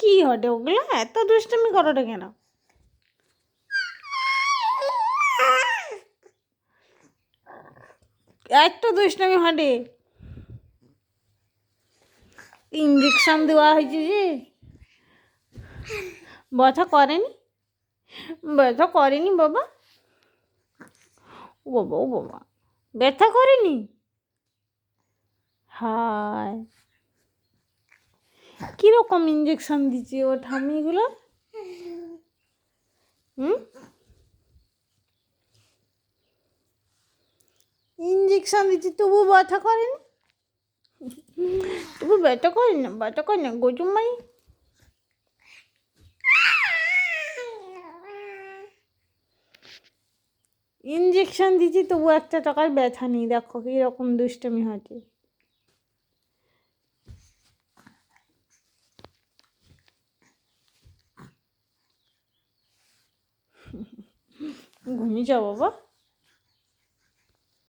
কি হটে ওগুলো? এত দুষ্টুমি করোটা কেন? এত দুষ্টুমি হটে ইঞ্জেকশন দেওয়া হয়েছে যে। ব্যথা করেনি? ব্যথা করেনি বাবা। ও বাবা ও বাবা। ব্যথা করেনি? হায়। কীরকম ইঞ্জেকশন দিচ্ছে ও ঠামিগুলো হুম? ইঞ্জেকশন দিচ্ছে, তবু ব্যথা করেনি? তবু ব্যথা করে না ব্যথা করে না গজুমাই ইঞ্জেকশন দিচ্ছি, তবু একটা টাকার ব্যথা নেই। দেখো কীরকম দুষ্টমি হচ্ছে। ঘুমিয়ে যাও বাবা